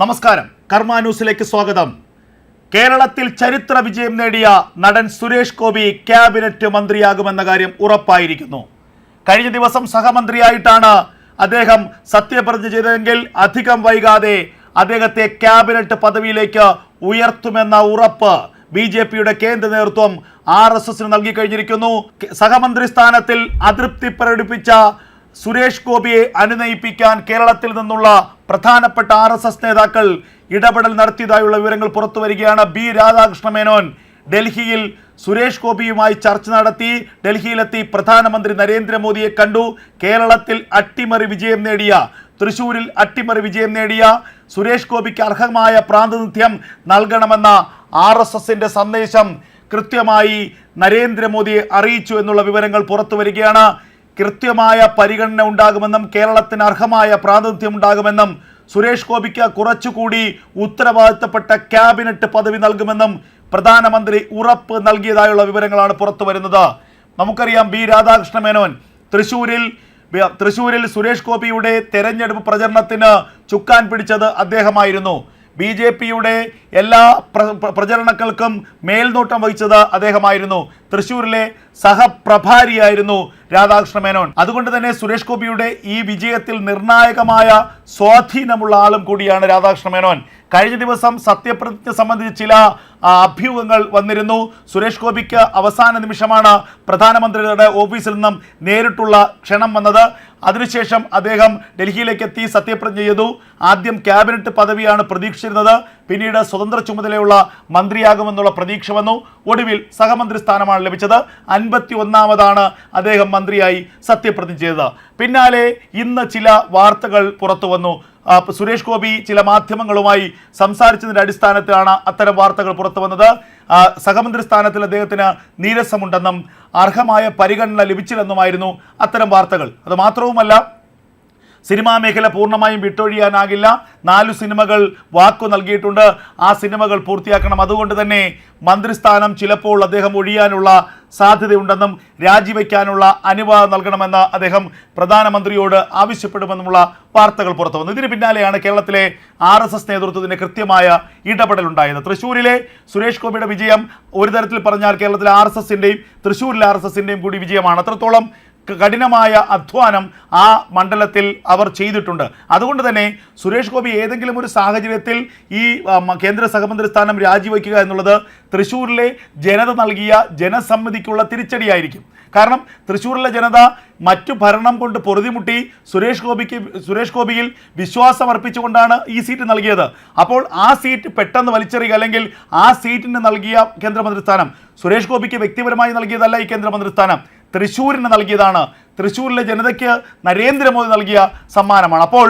നമസ്കാരം. കർമ്മ ന്യൂസിലേക്ക് സ്വാഗതം. കേരളത്തിൽ ചരിത്ര വിജയം നേടിയ നടൻ സുരേഷ് ഗോപി ക്യാബിനറ്റ് മന്ത്രിയാകുമെന്ന കാര്യം ഉറപ്പായിരിക്കുന്നു. കഴിഞ്ഞ ദിവസം സഹമന്ത്രിയായിട്ടാണ് അദ്ദേഹം സത്യപ്രതിജ്ഞ ചെയ്തതെങ്കിൽ അധികം വൈകാതെ അദ്ദേഹത്തെ ക്യാബിനറ്റ് പദവിയിലേക്ക് ഉയർത്തുമെന്ന ഉറപ്പ് ബി ജെ പിയുടെ കേന്ദ്ര നേതൃത്വം ആർ എസ് എസിന് നൽകി കഴിഞ്ഞിരിക്കുന്നു. സഹമന്ത്രി സ്ഥാനത്തിൽ അതൃപ്തി പ്രകടിപ്പിച്ച സുരേഷ് ഗോപിയെ അനുനയിപ്പിക്കാൻ കേരളത്തിൽ നിന്നുള്ള പ്രധാനപ്പെട്ട ആർ എസ് എസ് നേതാക്കൾ ഇടപെടൽ നടത്തിയതായുള്ള വിവരങ്ങൾ പുറത്തു വരികയാണ്. ബി രാധാകൃഷ്ണ മേനോൻ ഡൽഹിയിൽ സുരേഷ് ഗോപിയുമായി ചർച്ച നടത്തി. ഡൽഹിയിലെത്തി പ്രധാനമന്ത്രി നരേന്ദ്രമോദിയെ കണ്ടു. കേരളത്തിൽ അട്ടിമറി വിജയം നേടിയ തൃശൂരിൽ അട്ടിമറി വിജയം നേടിയ സുരേഷ് ഗോപിക്ക് അർഹമായ പ്രാതിനിധ്യം നൽകണമെന്ന ആർ എസ് എസിന്റെ സന്ദേശം കൃത്യമായി നരേന്ദ്രമോദിയെ അറിയിച്ചു എന്നുള്ള വിവരങ്ങൾ പുറത്തു വരികയാണ്. കൃത്യമായ പരിഗണന ഉണ്ടാകുമെന്നും കേരളത്തിന് അർഹമായ പ്രാതിനിധ്യം ഉണ്ടാകുമെന്നും സുരേഷ് ഗോപിക്ക് കുറച്ചുകൂടി ഉത്തരവാദിത്തപ്പെട്ട ക്യാബിനറ്റ് പദവി നൽകുമെന്നും പ്രധാനമന്ത്രി ഉറപ്പ് നൽകിയതായുള്ള വിവരങ്ങളാണ് പുറത്തു വരുന്നത്. നമുക്കറിയാം ബി രാധാകൃഷ്ണ മേനോൻ തൃശൂരിൽ തൃശൂരിൽ സുരേഷ് ഗോപിയുടെ തെരഞ്ഞെടുപ്പ് പ്രചരണത്തിന് ചുക്കാൻ പിടിച്ചത് അദ്ദേഹമായിരുന്നു. ബി ജെ പിയുടെ എല്ലാ പ്ര- പ്ര- പ്രചരണങ്ങൾക്കും മേൽനോട്ടം വഹിച്ചത് അദ്ദേഹമായിരുന്നു. തൃശ്ശൂരിലെ സഹപ്രഭാരിയായിരുന്നു രാധാകൃഷ്ണ മേനോൻ. അതുകൊണ്ട് തന്നെ സുരേഷ് ഗോപിയുടെ ഈ വിജയത്തിൽ നിർണായകമായ സ്വാധീനമുള്ള ആളും കൂടിയാണ് രാധാകൃഷ്ണ മേനോൻ. കഴിഞ്ഞ ദിവസം സത്യപ്രതിജ്ഞ സംബന്ധിച്ച് ചില അഭ്യൂഹങ്ങൾ വന്നിരുന്നു. സുരേഷ് ഗോപിക്ക് അവസാന നിമിഷമാണ് പ്രധാനമന്ത്രിയുടെ ഓഫീസിൽ നിന്നും നേരിട്ടുള്ള ക്ഷണം വന്നത്. അതിനുശേഷം അദ്ദേഹം ഡൽഹിയിലേക്ക് എത്തി സത്യപ്രതിജ്ഞ ചെയ്തു. ആദ്യം ക്യാബിനറ്റ് പദവിയാണ് പ്രതീക്ഷിച്ചിരുന്നത്. പിന്നീട് സ്വതന്ത്ര ചുമതലയുള്ള മന്ത്രിയാകുമെന്നുള്ള പ്രതീക്ഷ വന്നു. ഒടുവിൽ സഹമന്ത്രി സ്ഥാനമാണ് ലഭിച്ചത്. അൻപത്തി ഒന്നാമതാണ് അദ്ദേഹം മന്ത്രിയായി സത്യപ്രതിജ്ഞ ചെയ്തത്. പിന്നാലെ ഇന്ന് ചില വാർത്തകൾ പുറത്തു വന്നു. സുരേഷ് ഗോപി ചില മാധ്യമങ്ങളുമായി സംസാരിച്ചതിന്റെ അടിസ്ഥാനത്തിലാണ് അത്തരം വാർത്തകൾ പുറത്തു വന്നത്. സഹമന്ത്രി സ്ഥാനത്തിൽ അദ്ദേഹത്തിന് നീരസമുണ്ടെന്നും അർഹമായ പരിഗണന ലഭിച്ചില്ലെന്നുമായിരുന്നു അത്തരം വാർത്തകൾ. അത് മാത്രവുമല്ല സിനിമാ മേഖല പൂർണമായും വിട്ടൊഴിയാനാകില്ല. നാലു സിനിമകൾ വാക്കു നൽകിയിട്ടുണ്ട്. ആ സിനിമകൾ പൂർത്തിയാക്കണം. അതുകൊണ്ട് തന്നെ മന്ത്രിസ്ഥാനം ചിലപ്പോൾ അദ്ദേഹം ഒഴിയാനുള്ള സാധ്യതയുണ്ടെന്നും രാജിവെക്കാനുള്ള അനുവാദം നൽകണമെന്ന് അദ്ദേഹം പ്രധാനമന്ത്രിയോട് ആവശ്യപ്പെടുമെന്നുമുള്ള വാർത്തകൾ പുറത്തു വന്നു. ഇതിന് പിന്നാലെയാണ് കേരളത്തിലെ ആർ എസ് എസ് നേതൃത്വത്തിന്റെ കൃത്യമായ ഇടപെടലുണ്ടായത്. തൃശ്ശൂരിലെ സുരേഷ് ഗോപിയുടെ വിജയം ഒരു തരത്തിൽ പറഞ്ഞാൽ കേരളത്തിലെ ആർ എസ് എസിന്റെയും തൃശ്ശൂരിലെ ആർ എസ് എസിന്റെയും കൂടി വിജയമാണ്. അത്രത്തോളം കഠിനമായ അധ്വാനം ആ മണ്ഡലത്തിൽ അവർ ചെയ്തിട്ടുണ്ട്. അതുകൊണ്ട് തന്നെ സുരേഷ് ഗോപി ഏതെങ്കിലും ഒരു സാഹചര്യത്തിൽ ഈ കേന്ദ്ര സഹമന്ത്രി സ്ഥാനം രാജിവെക്കുക എന്നുള്ളത് തൃശ്ശൂരിലെ ജനത നൽകിയ ജനസമ്മതിക്കുള്ള തിരിച്ചടിയായിരിക്കും. കാരണം തൃശ്ശൂരിലെ ജനത മറ്റു ഭരണം കൊണ്ട് പൊറുതിമുട്ടി സുരേഷ് ഗോപിക്ക് സുരേഷ് ഗോപിയിൽ വിശ്വാസം അർപ്പിച്ചുകൊണ്ടാണ് ഈ സീറ്റ് നൽകിയത്. അപ്പോൾ ആ സീറ്റ് പെട്ടെന്ന് വലിച്ചെറിയുക അല്ലെങ്കിൽ ആ സീറ്റിന് നൽകിയ കേന്ദ്രമന്ത്രി സ്ഥാനം സുരേഷ് ഗോപിക്ക് വ്യക്തിപരമായി നൽകിയതല്ല ഈ കേന്ദ്രമന്ത്രി സ്ഥാനം തൃശ്ശൂരിന് നൽകിയതാണ്. തൃശ്ശൂരിലെ ജനതയ്ക്ക് നരേന്ദ്രമോദി നൽകിയ സമ്മാനമാണ്. അപ്പോൾ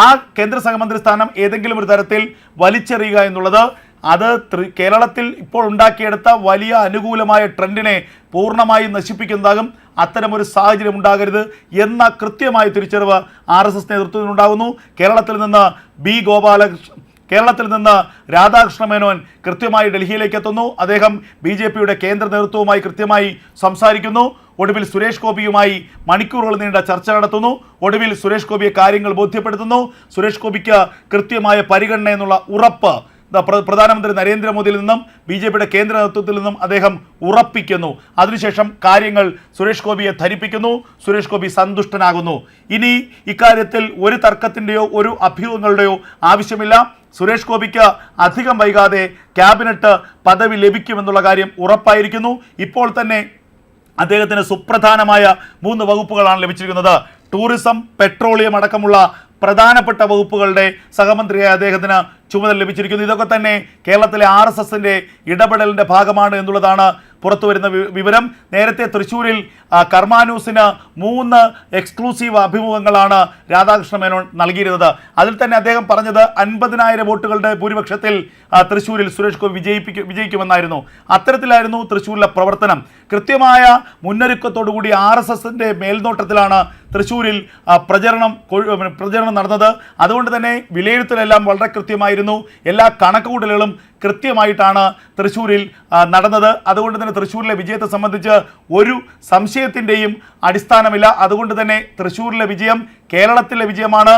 ആ കേന്ദ്ര സഹമന്ത്രി സ്ഥാനം ഏതെങ്കിലും ഒരു തരത്തിൽ വലിച്ചെറിയുക എന്നുള്ളത് അത് കേരളത്തിൽ ഇപ്പോൾ ഉണ്ടാക്കിയെടുത്ത വലിയ അനുകൂലമായ ട്രെൻഡിനെ പൂർണമായും നശിപ്പിക്കുന്നതാകും. അത്തരമൊരു സാഹചര്യം ഉണ്ടാകരുത് എന്ന കൃത്യമായ തിരിച്ചറിവ് ആർ എസ് എസ് നേതൃത്വത്തിനുണ്ടാകുന്നു. കേരളത്തിൽ നിന്ന് ബി ഗോപാലകൃഷ്ണൻ കേരളത്തിൽ നിന്ന് രാധാകൃഷ്ണ മേനോൻ കൃത്യമായി ഡൽഹിയിലേക്ക് എത്തുന്നു. അദ്ദേഹം ബി ജെ പിയുടെ കേന്ദ്ര നേതൃത്വവുമായി കൃത്യമായി സംസാരിക്കുന്നു. ഒടുവിൽ സുരേഷ് ഗോപിയുമായി മണിക്കൂറുകൾ നീണ്ട ചർച്ച നടത്തുന്നു. ഒടുവിൽ സുരേഷ് ഗോപിയെ കാര്യങ്ങൾ ബോധ്യപ്പെടുത്തുന്നു. സുരേഷ് ഗോപിക്ക് കൃത്യമായ പരിഗണന എന്നുള്ള ഉറപ്പ് പ്രധാനമന്ത്രി നരേന്ദ്രമോദിയിൽ നിന്നും ബി ജെ പിയുടെ കേന്ദ്ര നേതൃത്വത്തിൽ നിന്നും അദ്ദേഹം ഉറപ്പിക്കുന്നു. അതിനുശേഷം കാര്യങ്ങൾ സുരേഷ് ഗോപിയെ ധരിപ്പിക്കുന്നു. സുരേഷ് ഗോപി സന്തുഷ്ടനാകുന്നു. ഇനി ഇക്കാര്യത്തിൽ ഒരു തർക്കത്തിന്റെയോ ഒരു അഭ്യൂഹങ്ങളുടെയോ ആവശ്യമില്ല. സുരേഷ് ഗോപിക്ക് അധികം വൈകാതെ ക്യാബിനറ്റ് പദവി ലഭിക്കുമെന്നുള്ള കാര്യം ഉറപ്പായിരിക്കുന്നു. ഇപ്പോൾ തന്നെ അദ്ദേഹത്തിന് സുപ്രധാനമായ മൂന്ന് വകുപ്പുകളാണ് ലഭിച്ചിരിക്കുന്നത്. ടൂറിസം പെട്രോളിയം അടക്കമുള്ള പ്രധാനപ്പെട്ട വകുപ്പുകളുടെ സഹമന്ത്രിയായ അദ്ദേഹത്തിന് ചുമതല ലഭിച്ചിരിക്കുന്നു. ഇതൊക്കെ തന്നെ കേരളത്തിലെ ആർ എസ് എസിന്റെ ഇടപെടലിന്റെ ഭാഗമാണ് എന്നുള്ളതാണ് പുറത്തു വരുന്ന വിവരം. നേരത്തെ തൃശ്ശൂരിൽ കർമാനൂസിന് മൂന്ന് എക്സ്ക്ലൂസീവ് അഭിമുഖങ്ങളാണ് രാധാകൃഷ്ണ മേനോൻ നൽകിയിരുന്നത്. അതിൽ തന്നെ അദ്ദേഹം പറഞ്ഞത് അൻപതിനായിരം വോട്ടുകളുടെ ഭൂരിപക്ഷത്തിൽ തൃശ്ശൂരിൽ സുരേഷ് ഗോപി വിജയിപ്പിക്കും വിജയിക്കുമെന്നായിരുന്നു. അത്തരത്തിലായിരുന്നു തൃശ്ശൂരിലെ പ്രവർത്തനം. കൃത്യമായ മുന്നൊരുക്കത്തോടുകൂടി ആർ എസ് എസിന്റെ മേൽനോട്ടത്തിലാണ് തൃശ്ശൂരിൽ പ്രചരണം പ്രചരണം നടന്നത്. അതുകൊണ്ട് തന്നെ വിലയിരുത്തലെല്ലാം വളരെ കൃത്യമായിരുന്നു. എല്ലാ കണക്കുകൂട്ടലുകളും കൃത്യമായിട്ടാണ് തൃശ്ശൂരിൽ നടന്നത്. അതുകൊണ്ട് തന്നെ തൃശ്ശൂരിലെ വിജയത്തെ സംബന്ധിച്ച് ഒരു സംശയത്തിന്റെയും അടിസ്ഥാനമില്ല. അതുകൊണ്ട് തന്നെ തൃശ്ശൂരിലെ വിജയം കേരളത്തിലെ വിജയമാണ്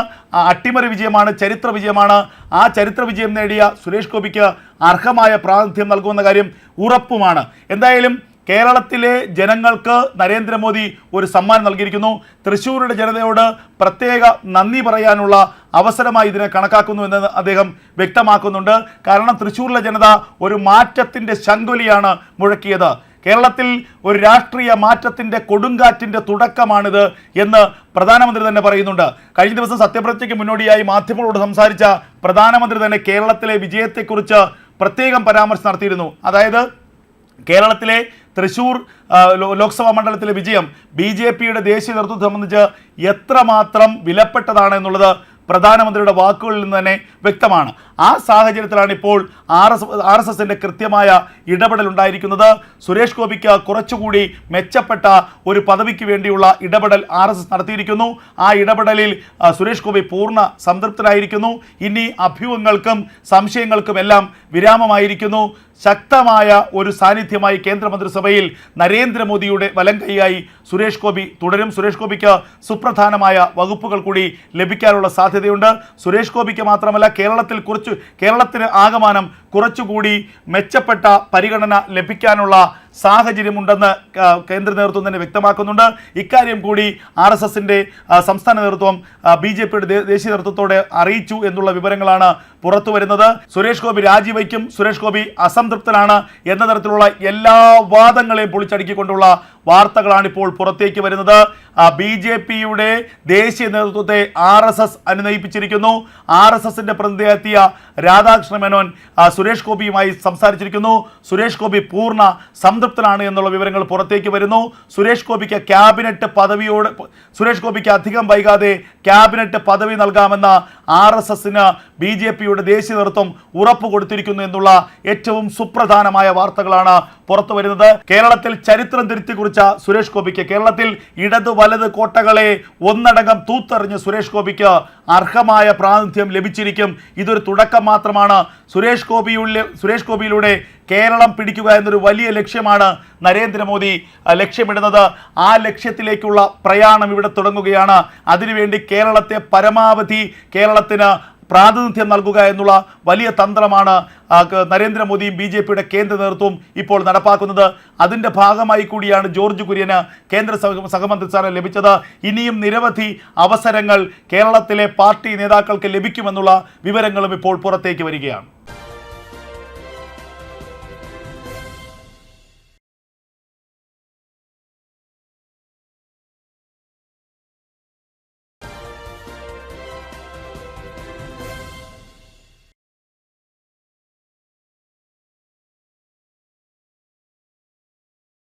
അട്ടിമറി വിജയമാണ് ചരിത്ര വിജയമാണ്. ആ ചരിത്ര വിജയം നേടിയ സുരേഷ് ഗോപിക്ക് അർഹമായ പ്രാതിനിധ്യം നൽകുമെന്ന കാര്യം ഉറപ്പുമാണ്. എന്തായാലും കേരളത്തിലെ ജനങ്ങൾക്ക് നരേന്ദ്രമോദി ഒരു സമ്മാനം നൽകിയിരിക്കുന്നു. തൃശ്ശൂരുടെ ജനതയോട് പ്രത്യേക നന്ദി പറയാനുള്ള അവസരമായി ഇതിനെ കണക്കാക്കുന്നു എന്ന് അദ്ദേഹം വ്യക്തമാക്കുന്നുണ്ട്. കാരണം തൃശ്ശൂരിലെ ജനത ഒരു മാറ്റത്തിന്റെ ശങ്കുലിയാണ് മുഴക്കിയത്. കേരളത്തിൽ ഒരു രാഷ്ട്രീയ മാറ്റത്തിന്റെ കൊടുങ്കാറ്റിന്റെ തുടക്കമാണിത് എന്ന് പ്രധാനമന്ത്രി തന്നെ പറയുന്നുണ്ട്. കഴിഞ്ഞ ദിവസം സത്യപ്രതിജ്ഞയ്ക്ക് മുന്നോടിയായി മാധ്യമങ്ങളോട് സംസാരിച്ച പ്രധാനമന്ത്രി തന്നെ കേരളത്തിലെ വിജയത്തെക്കുറിച്ച് പ്രത്യേകം പരാമർശം നടത്തിയിരുന്നു. അതായത് കേരളത്തിലെ തൃശൂർ ലോക്സഭാ മണ്ഡലത്തിലെ വിജയം ബി ജെ പിയുടെ ദേശീയ നേതൃത്വം സംബന്ധിച്ച് എത്രമാത്രം വിലപ്പെട്ടതാണ് എന്നുള്ളത് പ്രധാനമന്ത്രിയുടെ വാക്കുകളിൽ നിന്ന് തന്നെ വ്യക്തമാണ്. ആ സാഹചര്യത്തിലാണ് ഇപ്പോൾ ആർ എസ് ആർ എസ് എസിന്റെ കൃത്യമായ ഇടപെടൽ ഉണ്ടായിരിക്കുന്നത്. സുരേഷ് ഗോപിക്ക് കുറച്ചുകൂടി മെച്ചപ്പെട്ട ഒരു പദവിക്ക് വേണ്ടിയുള്ള ഇടപെടൽ ആർ എസ് എസ് നടത്തിയിരിക്കുന്നു. ആ ഇടപെടലിൽ സുരേഷ് ഗോപി പൂർണ സംതൃപ്തനായിരിക്കുന്നു. ഇനി അഭ്യൂഹങ്ങൾക്കും സംശയങ്ങൾക്കും എല്ലാം വിരാമമായിരിക്കുന്നു. ശക്തമായ ഒരു സാന്നിധ്യമായി കേന്ദ്രമന്ത്രിസഭയിൽ നരേന്ദ്രമോദിയുടെ വലം കൈയായി സുരേഷ് ഗോപി തുടരും. സുരേഷ് ഗോപിക്ക് സുപ്രധാനമായ വകുപ്പുകൾ കൂടി ലഭിക്കാനുള്ള സാധ്യതയുണ്ട്. സുരേഷ് ഗോപിക്ക് മാത്രമല്ല കേരളത്തിൽ കുറച്ച് കേരളത്തിന് ആകമാനം കുറച്ചുകൂടി മെച്ചപ്പെട്ട പരിഗണന ലഭിക്കാനുള്ള സാഹചര്യമുണ്ടെന്ന് കേന്ദ്ര നേതൃത്വം തന്നെ വ്യക്തമാക്കുന്നുണ്ട്. ഇക്കാര്യം കൂടി ആർ എസ് എസിന്റെ സംസ്ഥാന നേതൃത്വം ബി ജെ പിയുടെ ദേശീയ നേതൃത്വത്തോടെ അറിയിച്ചു എന്നുള്ള വിവരങ്ങളാണ് പുറത്തു വരുന്നത്. സുരേഷ് ഗോപി രാജിവയ്ക്കും. സുരേഷ് ഗോപി അസംതൃപ്തനാണ് എന്ന തരത്തിലുള്ള എല്ലാ വാദങ്ങളെയും പൊളിച്ചടുക്കിക്കൊണ്ടുള്ള വാർത്തകളാണ് ഇപ്പോൾ പുറത്തേക്ക് വരുന്നത്. ബി ജെ പിയുടെ ദേശീയ നേതൃത്വത്തെ ആർ എസ് എസ് അനുനയിപ്പിച്ചിരിക്കുന്നു. ആർ എസ് എസിന്റെ പ്രതിനിധിയെത്തിയ രാധാകൃഷ്ണ മേനോൻ സുരേഷ് ഗോപിയുമായി സംസാരിച്ചിരിക്കുന്നു. സുരേഷ് ഗോപി പൂർണ സംതൃപ്തനാണ് എന്നുള്ള വിവരങ്ങൾ പുറത്തേക്ക് വരുന്നു. സുരേഷ് ഗോപിക്ക് ക്യാബിനറ്റ് പദവിയോട് സുരേഷ് ഗോപിക്ക് അധികം വൈകാതെ ക്യാബിനറ്റ് പദവി നൽകാമെന്ന ആർ എസ് എസിന് ബി ജെ പിയുടെ ദേശീയ നേതൃത്വം ഉറപ്പ് കൊടുത്തിരിക്കുന്നു എന്നുള്ള ഏറ്റവും സുപ്രധാനമായ വാർത്തകളാണ് പുറത്തു വരുന്നത്. കേരളത്തിൽ ചരിത്രം തിരുത്തി കുറിച്ച സുരേഷ് ഗോപിക്ക് കേരളത്തിൽ ഇടത് വലത് കോട്ടകളെ ഒന്നടങ്കം തൂത്തെറിഞ്ഞ് സുരേഷ് ഗോപിക്ക് അർഹമായ പ്രാതിനിധ്യം ലഭിച്ചിരിക്കും. ഇതൊരു തുടക്കം മാത്രമാണ്. സുരേഷ് ഗോപിയുടെ സുരേഷ് ഗോപിയിലൂടെ കേരളം പിടിക്കുക എന്നൊരു വലിയ ലക്ഷ്യമാണ് നരേന്ദ്രമോദി ലക്ഷ്യമിടുന്നത്. ആ ലക്ഷ്യത്തിലേക്കുള്ള പ്രയാണം ഇവിടെ തുടങ്ങുകയാണ്. അതിനുവേണ്ടി കേരളത്തെ പരമാവധി കേരളത്തിന് പ്രാതിനിധ്യം നൽകുക എന്നുള്ള വലിയ തന്ത്രമാണ് നരേന്ദ്രമോദിയും ബി ജെ പിയുടെ കേന്ദ്ര നേതൃത്വവും ഇപ്പോൾ നടപ്പാക്കുന്നത്. അതിന്റെ ഭാഗമായി കൂടിയാണ് ജോർജ് കുര്യന് കേന്ദ്ര സഹ- സഹമന്ത്രി സ്ഥാനം ലഭിച്ചത്. ഇനിയും നിരവധി അവസരങ്ങൾ കേരളത്തിലെ പാർട്ടി നേതാക്കൾക്ക് ലഭിക്കുമെന്നുള്ള വിവരങ്ങളും ഇപ്പോൾ പുറത്തേക്ക് വരികയാണ്.